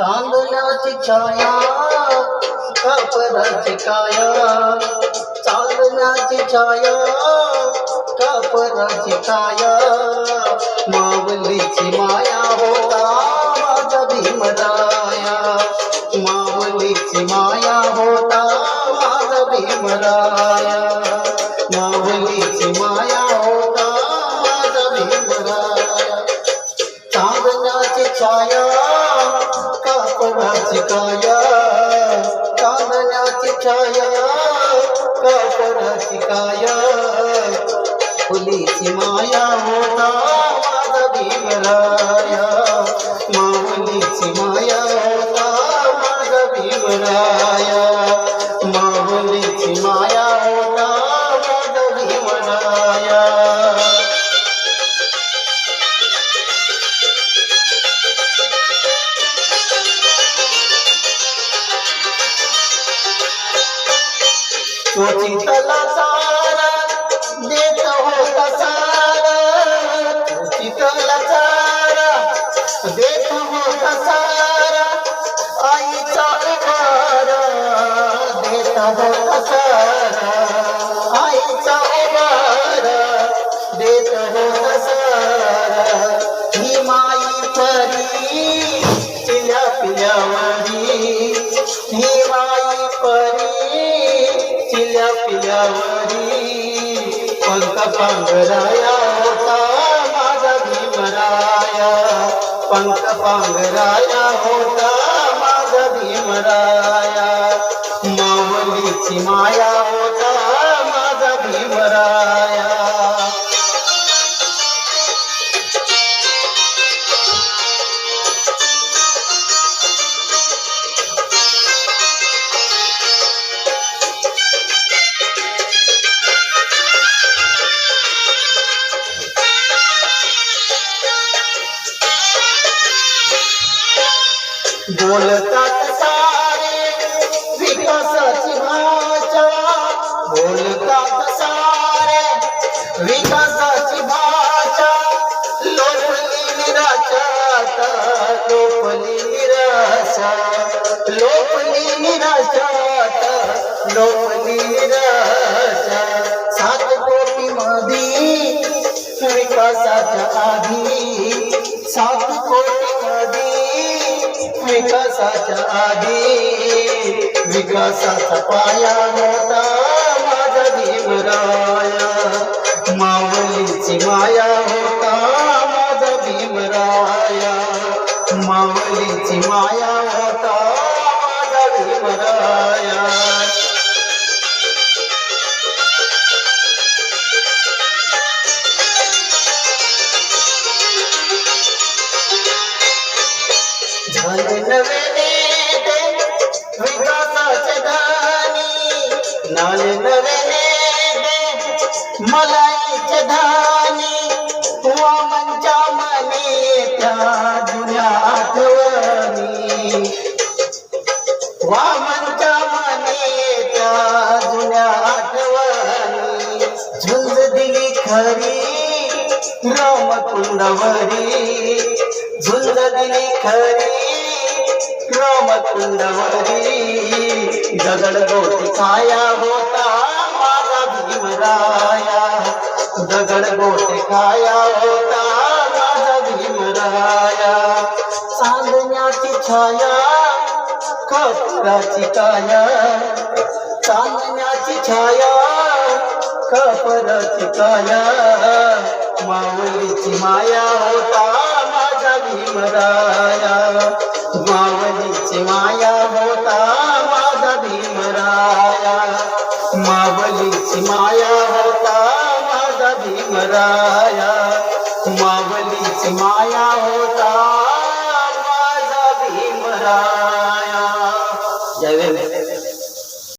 चांदण्याची छाया कापराची काया. चांदण्याची छाया कापराची काया. मावलीची माया होता माझा भीमराया. मावलीची माया होता माझा भीमराया. मावलीची माया होता माझा भीमराया. चांदण्याची छाया कापडाची फुलीची माया होता माझा भीमराया. माऊलीची माया होता माझा भीमराया. चोचितला सारा देत होता सारा चोचितला सारा देत होता सारा आईचा उभारा देत होता पंख पांगराया होता माझा भीमराया पंख पांगराया होता माझा भीमराया. मावलीची माया बोलतात सारे विकासाची भाषा. बोलतात सारे विकासाची भाषा. लोपली निराशा लोपली निराशा लोपली निराशा लोपली निराशा सात कोटी मधी विकासाच्या आधी सात कोटी विकासाच्या आधी विकासाचा पाया होता माझा भीमराया. मावलीची माया होता माझा भीमराया. मावलीची माया झाले नवे नेते विकासाचे धानी नाले नवे नेते मलाईचे धानी वामनच्या मने त्या जुन्या आठवणी वामनच्या मने त्या जुन्या आठवणी झुंज दिली खरी रामकुंडवरी. झुंज दिली खरी रामकुंडवरी दगड गोटी काया होता माझा भीमराया दगड गोटी काया होता माझा भीमराया चांदण्याची छाया कपराची काया. चांदण्याची छाया कपराची काया. माऊलीची माया होता भीमराया मावलीची माया होता माझा भीमराया. मावलीची माया होता माझा भीमराया. मावलीची माया होता